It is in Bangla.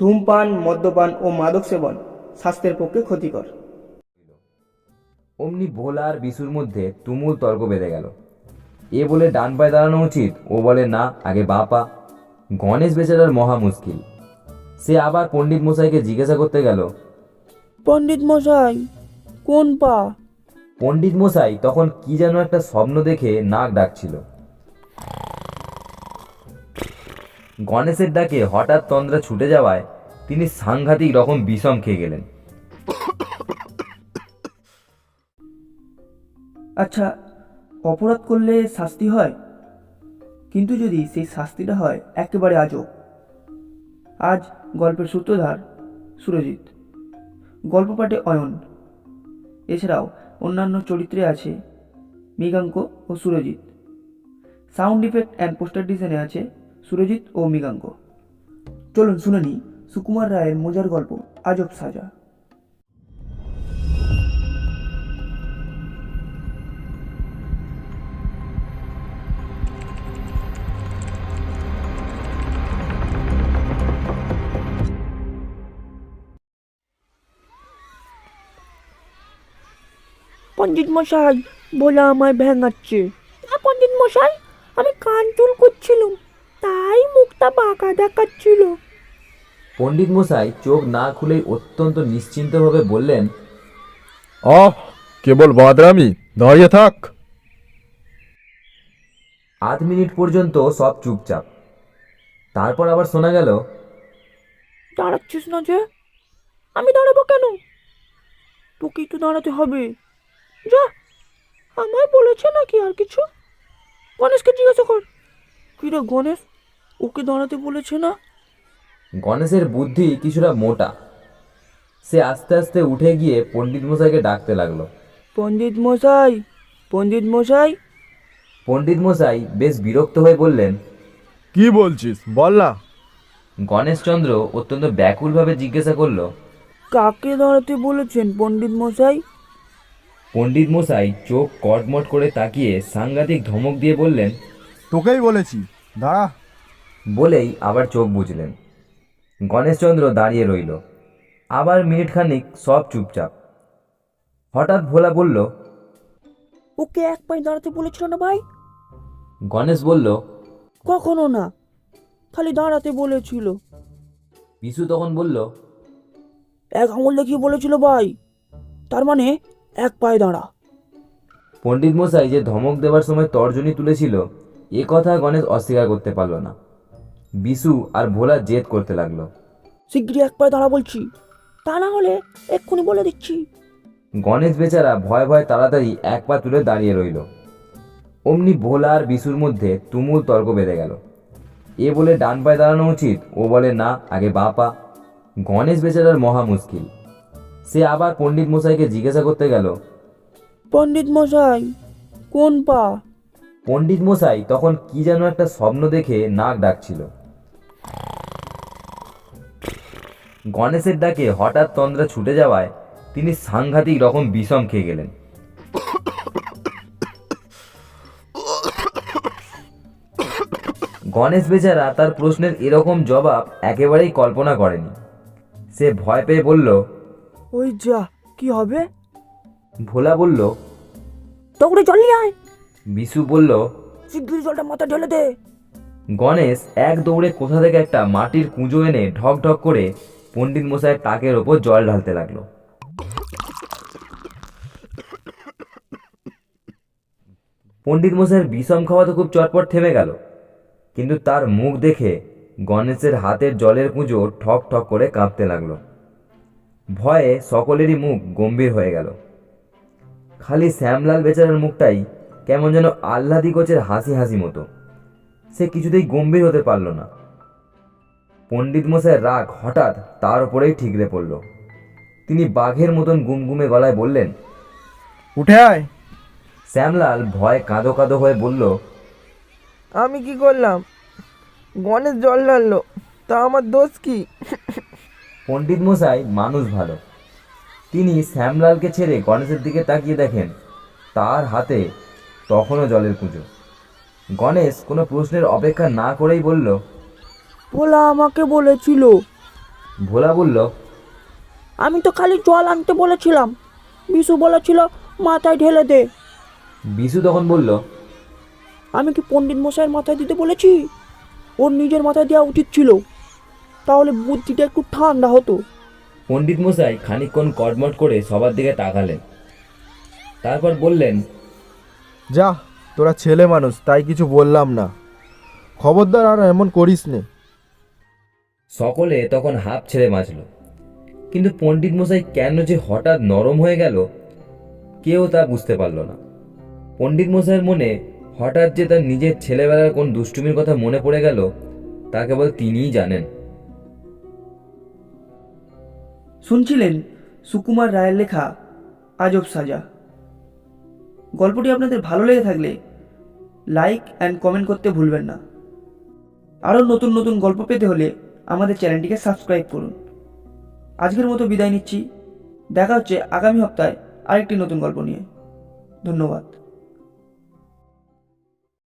ধূমপান মদ্যপান ও মাদক সেবন স্বাস্থ্যের পক্ষে ক্ষতিকর। অমনি ভোলা আর বিশুর মধ্যে তুমুল তর্ক বেঁধে গেল। এ বলে ডান পায়ে দাঁড়ানো উচিত ও বলে না আগে বা পা গণেশ বেচারার মহা মুশকিল। সে আবার পণ্ডিত মশাইকে জিজ্ঞাসা করতে গেল পণ্ডিত মশাই কোন পা? পণ্ডিত মশাই তখন কি যেন একটা স্বপ্ন দেখে নাক ডাকছিল। গণেশের ডাকে হঠাৎ তন্দ্রা ছুটে যাওয়ায় তিনি সাংঘাতিক রকম বিষম খেয়ে গেলেন। আচ্ছা অপরাধ করলে শাস্তি হয়? কিন্তু যদি সেই শাস্তিটা হয়, একেবারে আজও আজ গল্পের সূত্রধার সুরজিৎ গল্প পাঠে অয়ন। এছাড়াও অন্যান্য চরিত্রে আছে মৃগাঙ্ক ও Surajit. Sound effect and poster ডিজাইনে আছে সুরজিৎ ও মৃগাঙ্ক। চলুন শুনে নিই সুকুমার রায়ের মজার গল্প, আজব সাজা। পণ্ডিত মশাই, বলে আমায় ভেঙাচ্ছে। না পণ্ডিত মশাই, আমি কান চুল করছিলাম তাই মুখটা বাঁকা দেখাচ্ছিল। পণ্ডিত মশাই চোখ না খুলেই অত্যন্ত নিশ্চিন্তভাবে বললেন আহ কেবল বাদরামি দাঁড়িয়ে থাক। আধ মিনিট পর্যন্ত সব চুপচাপ। তারপর আবার শোনা গেল দাঁড়াচ্ছিস না যে আমি দাঁড়াবো কেন? তোকেই তো দাঁড়াতে হবে। যা আমায় বলেছে নাকি আর কিছু? গণেশকে জিজ্ঞাসা কর। কি রে গণেশ? ওকে দাঁড়াতে বলেছে না? গণেশের বুদ্ধি কিছুটা মোটা। সে আস্তে আস্তে উঠে গিয়ে পণ্ডিত মশাইকে ডাকতে লাগল। পণ্ডিত মশাই? পণ্ডিত মশাই? পণ্ডিত মশাই বেশ বিরক্ত হয়ে বললেন কি বলছিস? বল না। গণেশচন্দ্র অত্যন্ত ব্যাকুলভাবে জিজ্ঞাসা করল কাকে দাঁড়াতে বলেছেন পণ্ডিত মশাই? পণ্ডিত মশাই চোখ কটমট করে তাকিয়ে সাংঘাতিক ধমক দিয়ে বললেন তোকেই বলেছি। দাঁড়া। বলেই আবার চোখ বুঝলেন গণেশচন্দ্র দাঁড়িয়ে রইল। আবার মিনিট খানিক সব চুপচাপ। হঠাৎ ভোলা বলল ওকে এক পায়ে দাঁড়াতে বলেছিল না ভাই? গণেশ বলল কখনো না। খালি দাঁড়াতে বলেছিল। বিশু তখন বলল এক আঙুল দেখিয়ে বলেছিল ভাই তার মানে এক পায়ে দাঁড়া। পণ্ডিত মশাই যে ধমক দেবার সময় তর্জনী তুলেছিল এ কথা গণেশ অস্বীকার করতে পারল না। বিশু আর ভোলা জেদ করতে লাগল। শিগগিরই এক পায়ে দাঁড়া বলছি। তা না হলে এক্ষুনি বলে দিচ্ছি। গণেশ বেচারা ভয় ভয় তাড়াতাড়ি এক পা তুলে দাঁড়িয়ে রইল। অমনি ভোলা আর বিশুর মধ্যে তুমুল তর্ক বেঁধে গেল। এ বলে ডান পায়ে দাঁড়ানো উচিত ও বলে না আগে বা পা। গণেশ বেচারার মহা মুশকিল। সে আবার পণ্ডিত মশাইকে জিজ্ঞাসা করতে গেল পণ্ডিত মশাই কোন পা? পণ্ডিত মশাই তখন কি যেন একটা স্বপ্ন দেখে নাক ডাকছিল। গণেশের ডাকে হঠাৎ তন্দ্রা ছুটে যাওয়ায় তিনি সাংঘাতিক রকম বিষম খেয়ে গেলেন। গণেশ বেচারা তার প্রশ্নের এরকম জবাব একেবারেই কল্পনা করেনি। সে ভয় পেয়ে বলল ওই যা কি হবে? ভোলা বলল দৌড়ে জল আয়। বিশু বলল শিগগিরই জলটা মাথা ঢেলে দে। গণেশ এক দৌড়ে কোথা থেকে একটা মাটির কুঁজো এনে ঢক ঢক করে পণ্ডিত মশাইয়ের তাকের ওপর জল ঢালতে লাগল। পণ্ডিত মশাইয়ের বিষম খাওয়া তো খুব চটপট থেমে গেল কিন্তু তার মুখ দেখে গণেশের হাতের জলের কুঁজো ঠক ঠক করে কাঁপতে লাগল। ভয়ে সকলেরই মুখ গম্ভীর হয়ে গেল। খালি শ্যামলাল বেচারার মুখটাই কেমন যেন আহ্লাদি কোচের হাসি হাসি মতো। সে কিছুতেই গম্ভীর হতে পারল না। পণ্ডিত মশাইয়ের রাগ হঠাৎ তার উপরেই ঠিকরে পড়ল। তিনি বাঘের মতন গুমগুমে গলায় বললেন উঠে আয়। শ্যামলাল ভয় কাঁদো কাঁদো হয়ে বলল আমি কি করলাম? গণেশ জল ঢাললো তা আমার দোষ কি? পণ্ডিত মশাই মানুষ ভালো। তিনি শ্যামলালকে ছেড়ে গণেশের দিকে তাকিয়ে দেখেন। তার হাতে তখনও জলের পুজো। গণেশ কোনো প্রশ্নের অপেক্ষা না করেই বলল ভোলা আমাকে বলেছিল। ভোলা বলল আমি তো খালি জল আনতে বলেছিলাম। বিশু বলেছিল মাথায় ঢেলে দে। বিশু তখন বলল আমি কি পণ্ডিত মশাইয়ের মাথায় দিতে বলেছি? ওর নিজের মাথায় দেওয়া উচিত ছিল। তাহলে বুদ্ধিটা একটু ঠান্ডা হতো। পণ্ডিত মশাই খানিকক্ষণ কটমট করে সবার দিকে তাকালেন। তারপর বললেন যা তোরা ছেলে মানুষ তাই কিছু বললাম না। খবরদার আর এমন করিস নে। সকলে তখন হাঁপ ছেড়ে বাঁচল। কিন্তু পণ্ডিত মশাই কেন যে হঠাৎ নরম হয়ে গেল কেউ তা বুঝতে পারল না। পণ্ডিত মশাইয়ের মনে হঠাৎ যে তার নিজের ছেলেবেলার কোন দুষ্টুমির কথা মনে পড়ে গেল তা কেবল তিনিই জানেন। শুনছিলেন সুকুমার রায়ের লেখা আজব সাজা। গল্পটি আপনাদের ভালো লেগে থাকলে লাইক অ্যান্ড কমেন্ট করতে ভুলবেন না। আরও নতুন নতুন গল্প পেতে হলে আমাদের চ্যানেলটিকে সাবস্ক্রাইব করুন। আজকের মতো বিদায় নিচ্ছি। দেখা হচ্ছে আগামী সপ্তাহে আরেকটি নতুন গল্প নিয়ে। ধন্যবাদ।